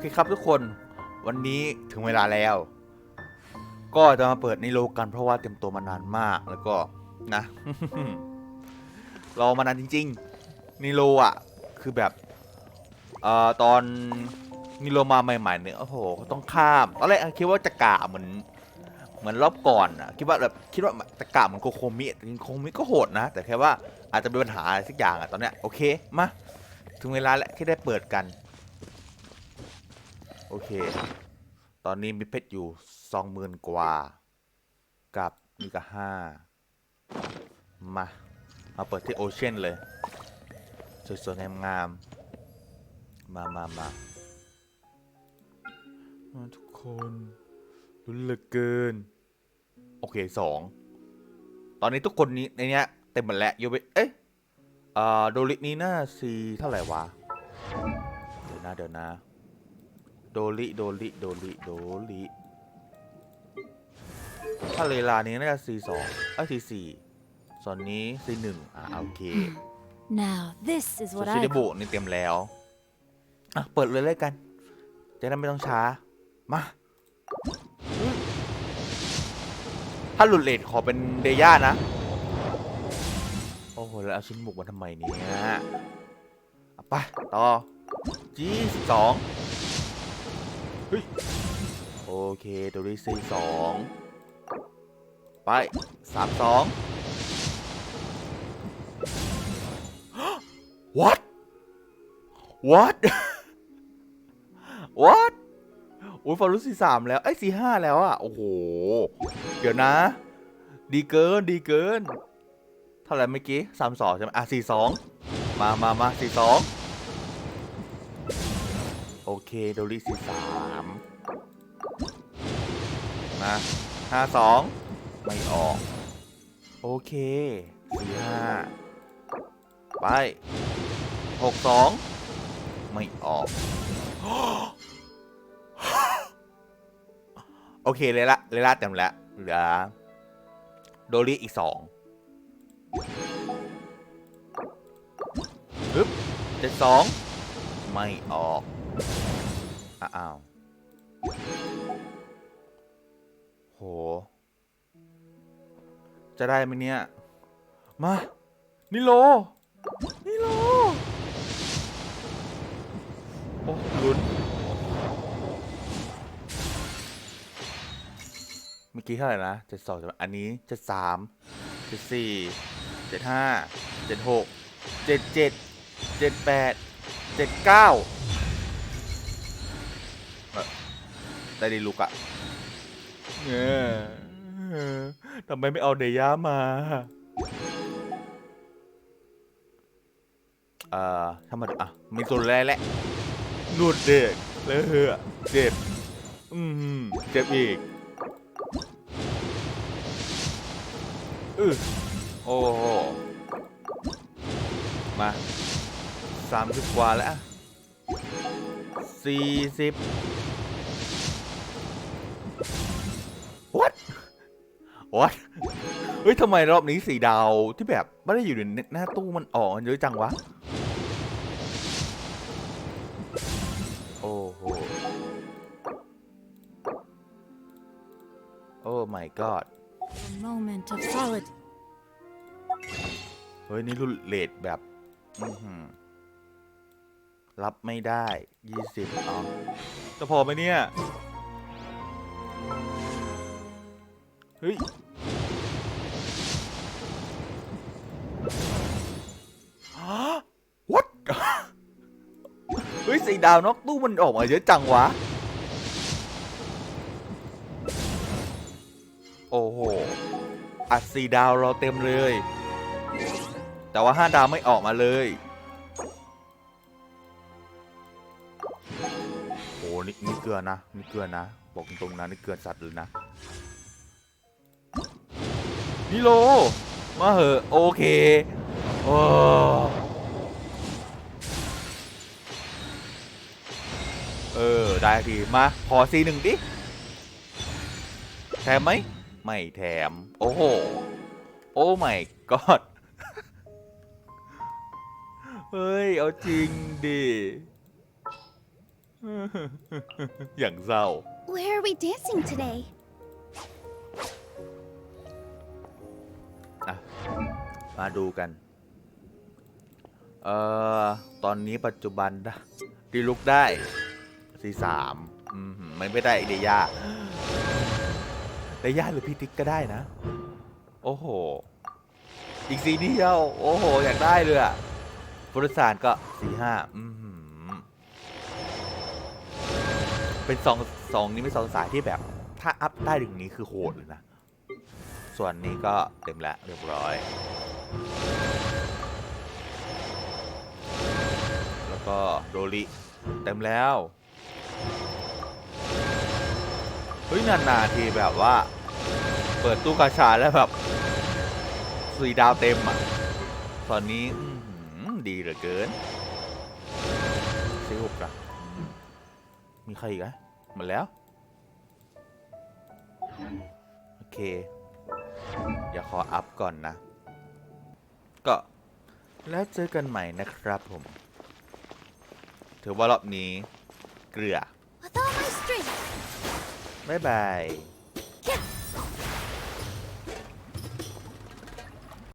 เคครับทุกคนวันนี้ถึงเวลาแล้ว ก็จะมาเปิดในโลกันเพราะว่าเตรียมตัวมานานมากแล้วก็นะรอมานานจริงๆนิโลอะ คือแบบเอ่อตอนนิโลมาใหม่ๆเนี่ยโอ้โหต้องข้ามตอนแรกคิดว่าจะกะเหมือน เหมือนรอบก่อนอะคิดว่าแบบคิดว่าจะกะเหมือนโกโคมิจริงโกโคมิก็โหดนะ แต่แค่ว่าอาจจะเป็นปัญหาอะไรสักอย่างอะตอนเนี้ยโอเคมาถึงเวลาแล้วที่ได้เปิดกัน โอเค ตอนนี้มีเพชรอยู่สองหมื่นกว่า กับนี่ก็ห้ามา มาเปิดที่โอเชียนเลย สวยๆงามๆมามามามาทุกคนรุนเหลือเกิน โอเคสอง ตอนนี้ทุกคนนี้ในเนี้ยเต็มหมดแล้วยกเว้นเอ๊ะอ่าโดรินี้น่าซีเท่าไหร่วะ เดี๋ยวนะเดี๋ยวนะ ริโดริโดริโดริถ้าเลลานี้น่าจะ C2 เอ้ย C4 ส่วนนี้ C1 อ่าโอเค Now, this is ส่วน what ซิ I เดบุนี่เต็มแล้ว อะ เปิดเลยเลยกัน จะได้ไม่ต้องช้า มาอุ๊ยถ้าหลุดเลทขอเป็นเดย่านะ โอ้โห แล้วเอาชิ้นหมุกมาทำไมเนี่ยอะไป ต่อ G12 เฮ้ย โอเคโดริซีสองไปสามสอง what what what โอ้ยฟอรุสี่สามแล้วไอ้สี่ห้าแล้วอะ โอ้โห เดี๋ยวนะ ดีเกินดีเกิน เท่าไหร่เมื่อกี้สามสองใช่ไหมอะสี่สองมามามาสี่สอง โอเคโดริสี่สามมาห้าสองไม่ออก โอเคสี่ห้าไปหกสองไม่ออก โอเคเลยละเลยละเต็มแล้วเหลือโดริอีกสองปึ๊บเจ็ดสองไม่ออก อ้าว โห จะได้ไหมเนี่ย มา นิโล นิโล โอ้ลุ้น เมื่อกี้เท่าไหร่นะเจ็ดสองอันนี้เจ็ดสามเจ็ดสี่เจ็ดห้าเจ็ดหกเจ็ดเจ็ดเจ็ดแปดเจ็ดเก้า ได้ดีลุกอะเนี่ยทำไมไม่เอาเดย่ามา เอ่อถ้ามาดูอะมีตัวแรกแหละหนวดเด็กแล้วเหือเจ็บ อืมเจ็บอีกอือโอ้โหมาสามสิบกว่าแล้วสี่สิบ what เฮ้ยทำไมรอบนี้สีดาวที่แบบไม่ได้อยู่ในหน้าตู้มันออกเยอะจังวะ โอ้โห โอ้ my god A moment of solitude. เฮ้ย นี่รุ่นเลทแบบอื้อหือรับไม่ได้ยี่สิบเอาจะพอไหมเนี่ย เฮ้ย ฮะ what เฮ้ยสีดาวนอกตู้มันออกมาเยอะจังวะ โอ้โห อัดสีดาวเราเต็มเลย แต่ว่าห้าดาวไม่ออกมาเลยโอ้นี่นี่เกลือนะ นี่เกลือนะ บอกตรงๆนะ นี่เกลือสัตว์เลยนะ นิโล มาเหอะโอเค โอ้เออ ได้ทีมา ขอซีหนึ่งดิ แถมไหม ไม่แถม โอ้โห โอ้ไม่กอดเฮ้ย เอาจริงดิ อย่างเศร้า Where are we dancing today? อะมาดูกัน เอ่อ ตอนนี้ปัจจุบันนะดีลุกได้สี่สามอืมไม่ไม่ได้เดียาเดียาหรือพี่ติ๊กก็ได้นะ โอ้โห อีกสีเดียว โอ้โห อยากได้เลยอะบริษัทก็สี่ห้าอืมเป็นสองสองนี้เป็นสองสายที่แบบ ถ้าอัพได้ถึงนี้คือโหดเลยนะ ส่วนนี้ก็เต็มแล้วเรียบร้อย แล้วก็โดริเต็มแล้ว เฮ้ย นานๆทีแบบว่า เปิดตู้กาชาแล้วแบบสีดาวเต็มอะ ตอนนี้ดีเหลือเกินซื้อหกละมมีใครอีกอะหมดแล้ว โอเค เดี๋ยวขออัพก่อนนะ ก็แล้วเจอกันใหม่นะครับผม ถือว่ารอบนี้เกลือ With all my strength. บ๊ายบาย